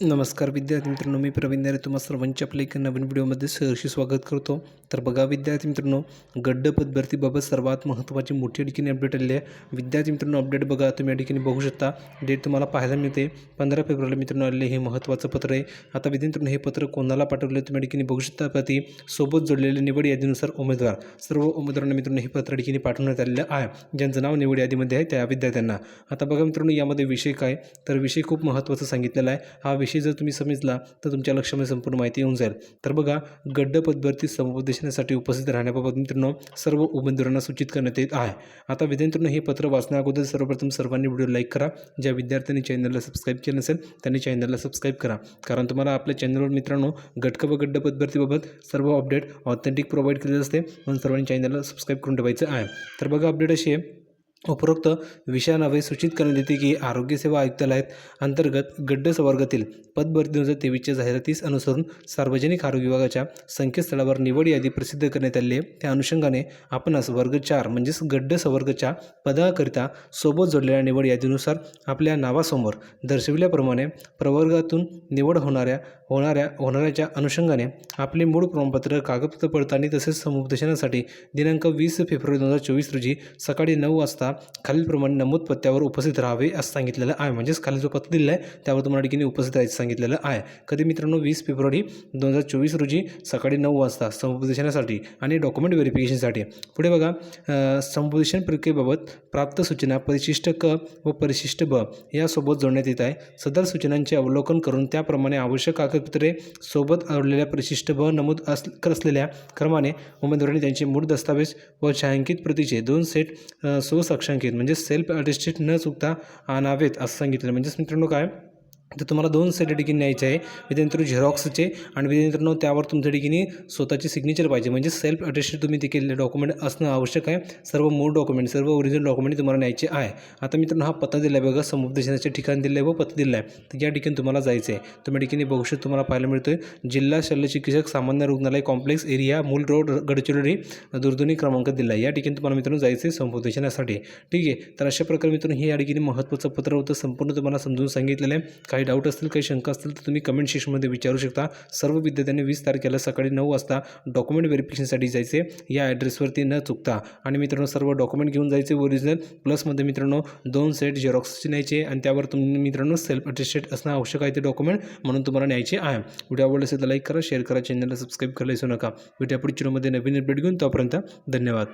नमस्कार विद्यार्थी मित्रांनो मी प्रवीण दारे तुम्हा सर्वांच्या आपल्या एका नवीन व्हिडिओमध्ये सहर्षी स्वागत करतो. तर बघा विद्यार्थी मित्रांनो गड्ड पदभरतीबाबत सर्वात महत्त्वाची मोठी ठिकाणी अपडेट आलेली आहे. विद्यार्थी मित्रांनो अपडेट बघा तुम्ही या ठिकाणी बघू शकता. डेट तुम्हाला पाहायला मिळते. पंधरा फेब्रुवारी मित्रांनो आलेले हे महत्त्वाचं पत्र आहे. आता विद्यार्थी मित्रांनो हे पत्र कोणाला पाठवलं तुम्ही या ठिकाणी बघू शकता प्रति सोबत जोडलेल्या निवड यादीनुसार उमेदवार. सर्व उमेदवारांना मित्रांनो हे पत्र या ठिकाणी पाठवण्यात आलेलं आहे. ज्यांचं नाव निवड यादीमध्ये आहे त्या विद्यार्थ्यांना. आता बघा मित्रांनो यामध्ये विषय काय? तर विषय खूप महत्त्वाचा सांगितलेला आहे. हा विषय जर तुम्ही समजला तर तुमच्या लक्षामध्ये संपूर्ण माहिती येऊन जाईल. तर बघा गड्ड पदभरती समुपदेशनासाठी उपस्थित राहण्याबाबत मित्रांनो सर्व उमेदवारांना सूचित करण्यात येत आहे. आता विद्यार्थ्यांनो हे पत्र वाचण्या अगोदर सर्वप्रथम सर्वांनी व्हिडिओ लाईक करा. ज्या विद्यार्थ्यांनी चॅनलला सबस्क्राईब केलं नसेल त्यांनी चॅनलला सबस्क्राईब करा. कारण तुम्हाला आपल्या चॅनलवर मित्रांनो गटक व गड्ड पदभरतीबाबत सर्व अपडेट ऑथेंटिक प्रोव्हाइड केलेलं असते. म्हणून सर्वांनी चॅनलला सबस्क्राईब करून ठेवायचं आहे. तर बघा अपडेट अशी आहे. उपरोक्त विषयानावे सूचित करण्यात येते की आरोग्यसेवा आयुक्तालयात अंतर्गत गड्ड संवर्गातील पदभरती दोन हजार तेवीसच्या जाहिरातीस अनुसरून सार्वजनिक आरोग्य विभागाच्या संकेतस्थळावर निवड यादी प्रसिद्ध करण्यात आली आहे. त्या अनुषंगाने आपणास वर्ग चार म्हणजेच गड्ड संवर्गच्या पदाकरिता सोबत जोडलेल्या निवड यादीनुसार आपल्या नावासमोर दर्शविल्याप्रमाणे प्रवर्गातून निवड होणाऱ्या होणाऱ्या होणाऱ्याच्या अनुषंगाने आपले मूळ प्रमाणपत्र कागदपत्र पडताळणी तसेच समुपदेशनासाठी दिनांक वीस फेब्रुवारी दोन हजार चोवीस रोजी सकाळी नऊ वाजता खालीलप्रमाणे नमूद पत्त्यावर उपस्थित राहावे असं सांगितलेलं आहे. म्हणजेच खाली जो पत्ता दिला आहे त्यावर तुम्हाला ठिकाणी उपस्थित राहायचं सांगितलेलं आहे. कधी मित्रांनो वीस फेब्रुवारी दोन हजार चोवीस रोजी सकाळी नऊ वाजता समुपदेशनासाठी आणि डॉक्युमेंट व्हेरिफिकेशनसाठी पुढे बघा समुपदेशन प्रक्रियेबाबत प्राप्त सूचना परिशिष्ट क व परिशिष्ट ब यासोबत जोडण्यात येत आहे. सदर सूचनांचे अवलोकन करून त्याप्रमाणे आवश्यक कागदपत्रे सोबत आवडलेल्या परिशिष्ट ब नमूद अस असलेल्या क्रमाने उमेदवारांनी त्यांचे मूळ दस्तावेज व छायांकित प्रतीचे दोन सेट अ, लक्षांकित म्हणजे सेल्फ अटेस्टेड न चुकता आणावेत असं सांगितलं म्हणजेच मित्रांनो काय? तर तुम्हाला दोन सेट न्यायचे आहे. विद्यार्थी झेरॉक्सचे आणि विद्यार्थ्यांनो त्यावर तुमच्या ठिकाणी स्वतःची सिग्नेचर पाहिजे. म्हणजे सेल्फ अटेस्टेड तुम्ही ते केलेले डॉक्युमेंट असणं आवश्यक आहे. सर्व मूळ डॉक्युमेंट सर्व ओरिजिनल डॉक्युमेंट तुम्हाला न्यायचे आहे. आता मित्रांनो हा पत्ता दिला आहे बघा. समुपदेशनाचे ठिकाण दिलं आहे व पत्ता दिला आहे. तर या ठिकाणी तुम्हाला जायचं आहे तुम्ही ठिकाणी बघू तुम्हाला पाहायला मिळतोय. जिल्हा शल्यचिकित्सक सामान्य रुग्णालय complex area Mul road Gadchiroli दूरध्वनी क्रमांक दिला आहे. या ठिकाणी तुम्हाला मित्रांनो जायचं आहे समुपदेशनासाठी. ठीक आहे? तर अशा प्रकारे मित्रांनो हे या ठिकाणी महत्त्वाचं पत्र होतं. संपूर्ण तुम्हाला समजून सांगितलेलं आहे. काही डाऊट असतील काही शंका असतील तर तुम्ही कमेंट सेक्शनमध्ये विचारू शकता. सर्व विद्यार्थ्यांनी वीस तारखेला सकाळी नऊ वाजता डॉक्युमेंट व्हेरिफिकेशनसाठी जायचे. या ॲड्रेसवरती न चुकता. आणि मित्रांनो सर्व डॉक्युमेंट घेऊन जायचे ओरिजिनल प्लसमध्ये मित्रांनो दोन सेट झेरॉक्सचे न्यायचे आणि त्यावर तुम्ही मित्रांनो सेल्फ अटेस्टेड असणं आवश्यक आहे ते डॉक्युमेंट म्हणून तुम्हाला न्यायचे आहे. व्हिडिओ आवडला असेल तर लाईक करा शेअर करा चॅनलला सबस्क्राईब करायला विसरू नका. भेटूया पुढच्या व्हिडिओमध्ये नवीन अपडेट घेऊन तोपर्यंत धन्यवाद.